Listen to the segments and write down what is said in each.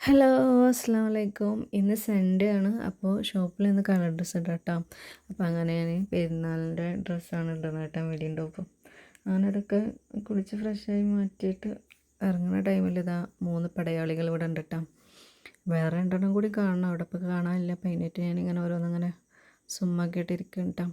Hello അസ്സാം വലൈക്കും ഇന്ന് സൺഡേ ആണ്. അപ്പോൾ ഷോപ്പിൽ നിന്ന് കളർ ഡ്രസ്സ് ഇടാം കേട്ടോ അപ്പോൾ അങ്ങനെ ഞാൻ പെരുന്നാളിന്റെ ഡ്രസ്സാണ് ഇടുന്നത് കേട്ടോ മീഡിയം ടോപ്പും അങ്ങനെ അതൊക്കെ കുളിച്ച് ഫ്രഷായി മാറ്റിയിട്ട് ഇറങ്ങുന്ന ടൈമിൽ ഇതാ മൂന്ന് പടയാളികൾ ഇവിടെ ഉണ്ട് കേട്ടോ. വേറെ രണ്ടെണ്ണം കൂടി കാണണം. അവിടെ ഇപ്പോൾ കാണാനില്ല. അപ്പോൾ അതിനായിട്ട് ഞാനിങ്ങനെ ഓരോന്നിങ്ങനെ സുമ്മാക്കിയിട്ടിരിക്കും കേട്ടോ.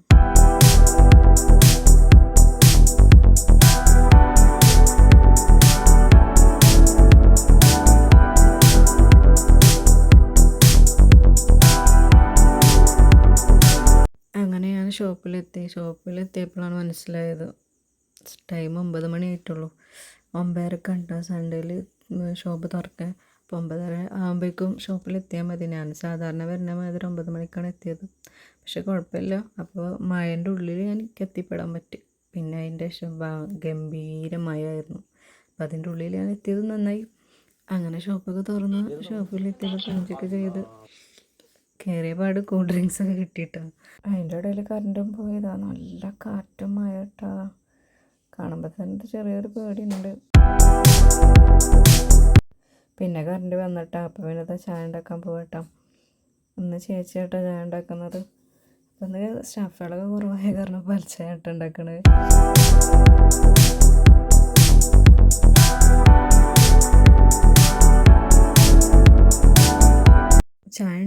ഷോപ്പിലെത്തി. ഷോപ്പിലെത്തിയപ്പോഴാണ് മനസ്സിലായത്. ടൈം ഒമ്പത് മണി ആയിട്ടുള്ളൂ. ഒമ്പതരക്ക് ഉണ്ടോ സൺഡേയിൽ ഷോപ്പ് തുറക്കാൻ. അപ്പോൾ ഒമ്പതര ആകുമ്പോഴേക്കും ഷോപ്പിലെത്തിയാൽ മതി. ഞാൻ സാധാരണ വരുന്ന മാതിരി ഒമ്പത് മണിക്കാണ് എത്തിയത്. പക്ഷെ കുഴപ്പമില്ല. അപ്പോൾ മഴന്റെ ഉള്ളിൽ എനിക്ക് എത്തിപ്പെടാൻ പറ്റി. പിന്നെ അതിന്റെ ഗംഭീര മഴയായിരുന്നു. അപ്പോൾ അതിന്റെ ഉള്ളിൽ ഞാൻ എത്തിയത് നന്നായി. അങ്ങനെ ഷോപ്പൊക്കെ തുറന്ന് ഷോപ്പിലെത്തിയപ്പോൾ പഞ്ചൊക്കെ ചെയ്ത്. കയറിയ പാട് കൂൾ ഡ്രിങ്ക്സ് ഒക്കെ കിട്ടിയിട്ടോ അതിന്റെ ഇടയിൽ കറണ്ടും പോയതാ നല്ല കാറ്റും മഴട്ടാ കാണുമ്പോൾ തന്നെ ചെറിയൊരു പേടിയുണ്ട്. പിന്നെ കറണ്ട് വന്നിട്ടാ. അപ്പം പിന്നെ ചായ ഉണ്ടാക്കാൻ പോകട്ടോ ഇന്ന് ചേച്ചിയായിട്ടാ ചായ ഉണ്ടാക്കുന്നത്. അപ്പം ഇന്ന് സ്റ്റാഫുകളൊക്കെ കുറവായ കാരണം പലിച്ചയായിട്ട് ഉണ്ടാക്കണത്.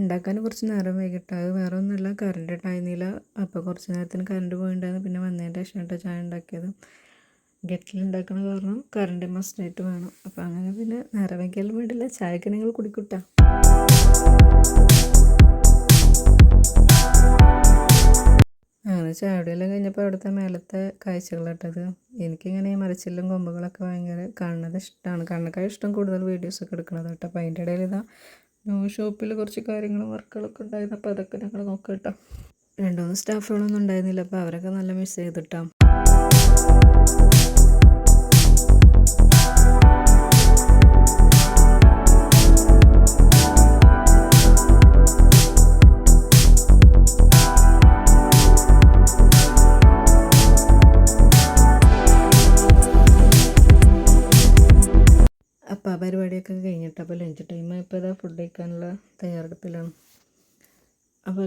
ഉണ്ടാക്കാൻ കുറച്ച് നേരം വൈകിട്ട്. അത് വേറെ ഒന്നുമില്ല കറണ്ട് ഉണ്ടായിരുന്നില്ല അപ്പോൾ കുറച്ച് നേരത്തിന് കറണ്ട് പോയിണ്ടായിരുന്നു. പിന്നെ വന്നതിന്റെ ശേഷം ചായ ഉണ്ടാക്കിയത്. ഗെറ്റിൽ ഉണ്ടാക്കണ കാരണം കറണ്ട് മസ്റ്റായിട്ട് വേണം. അപ്പോൾ അങ്ങനെ പിന്നെ നേരം വൈകിയാലും വേണ്ടില്ല. ചായക്ക് നിങ്ങൾ കുടിക്കൂട്ടാ. അങ്ങനെ ചാവടിയെല്ലാം കഴിഞ്ഞപ്പോൾ അവിടുത്തെ മേലത്തെ കാഴ്ചകളിട്ടത് എനിക്കിങ്ങനെ മരച്ചില്ലും കൊമ്പുകളൊക്കെ ഭയങ്കര കാണുന്നത് ഇഷ്ടമാണ് കണ്ണക്കായ ഇഷ്ടം കൂടുതൽ വീഡിയോസൊക്കെ എടുക്കണത് കേട്ടോ. അപ്പോൾ അതിന്റെ ഇടയിൽ ഇതാ ന്യൂ ഷോപ്പിൽ കുറച്ച് കാര്യങ്ങളും വർക്കുകളൊക്കെ ഉണ്ടായിരുന്നു. അപ്പോൾ അതൊക്കെ ഞങ്ങൾ നോക്കാം കേട്ടോ രണ്ടു മൂന്ന് സ്റ്റാഫുകളൊന്നും ഉണ്ടായിരുന്നില്ല. അപ്പോൾ അവരൊക്കെ നല്ല മിസ് ചെയ്തിട്ടാ. അപ്പോൾ ആ പരിപാടിയൊക്കെ കഴിഞ്ഞിട്ട് അപ്പോൾ ലഞ്ച് ടൈം ഫുഡ് കഴിക്കാനുള്ള തയ്യാറെടുപ്പിലാണ്. അപ്പോൾ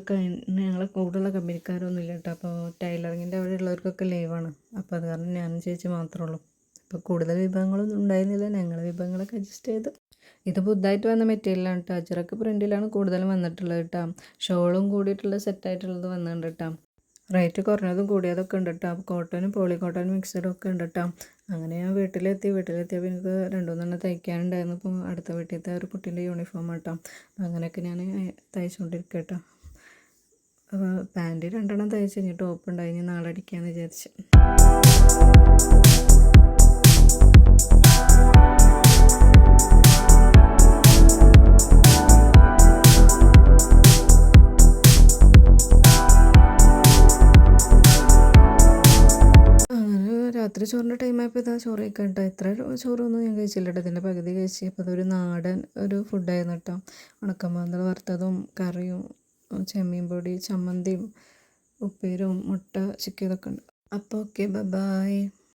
ഞങ്ങളെ കൂടുതലുള്ള കമ്പനിക്കാരൊന്നും ഇല്ല കേട്ടോ. അപ്പോൾ ടൈലറിങ്ങിന്റെ അവിടെ ഉള്ളവർക്കൊക്കെ ലൈവാണ്. അപ്പോൾ അത് കാരണം ഞാനും ചേച്ചി മാത്രമേ ഉള്ളൂ. അപ്പോൾ കൂടുതൽ വിഭവങ്ങളൊന്നും ഉണ്ടായിരുന്നില്ല. ഞങ്ങളെ വിഭവങ്ങളൊക്കെ അഡ്ജസ്റ്റ് ചെയ്ത് ഇത് പുതുതായിട്ട് വന്ന മെറ്റീരിയലാണ് കേട്ടോ. അജറക്ക് പ്രിന്റിലാണ് കൂടുതലും വന്നിട്ടുള്ളത് കേട്ടോ. ഷോളും കൂടിയിട്ടുള്ള സെറ്റായിട്ടുള്ളത് വന്നിട്ടുണ്ട് കേട്ടോ. റേറ്റ് കുറഞ്ഞതും കൂടിയതൊക്കെ ഉണ്ട് കേട്ടോ കോട്ടനും പോളി കോട്ടനും മിക്സഡും ഒക്കെ ഉണ്ട് കേട്ടോ അങ്ങനെ ഞാൻ വീട്ടിലെത്തി വീട്ടിലെത്തിയപ്പോൾ എനിക്ക് രണ്ടു മൂന്നെണ്ണം തയ്ക്കാനുണ്ടായിരുന്നു. ഇപ്പോൾ അടുത്ത വീട്ടിലത്തെ ഒരു കുട്ടീന്റെ യൂണിഫോം കേട്ടോ അങ്ങനെയൊക്കെ ഞാൻ തയ്ച്ചുകൊണ്ടിരിക്കുക കേട്ടോ പാന്റ് രണ്ടെണ്ണം തയ്ച്ച് കഴിഞ്ഞിട്ട് ടോപ്പ് ഉണ്ടായി. നാളെ അടിക്കാമെന്ന് വിചാരിച്ച്. രാത്രി ചോറിന്റെ ടൈമായപ്പോൾ ഇതാ ചോറ് കഴിക്കാൻ കേട്ടോ ഇത്ര ചോറൊന്നും ഞാൻ കഴിച്ചില്ല കേട്ടോ ഇതിന്റെ പകുതി കഴിച്ച് അപ്പോൾ അതൊരു നാടൻ ഒരു ഫുഡായിരുന്നു കേട്ടോ ഉണക്കമാന്തൾ വറുത്തതും കറിയും ചെമ്മീൻ പൊടി ചമ്മന്തിയും ഉപ്പേരും മുട്ട ചിക്കിയതൊക്കെ ഉണ്ട്. അപ്പോൾ ഓക്കെ ബൈ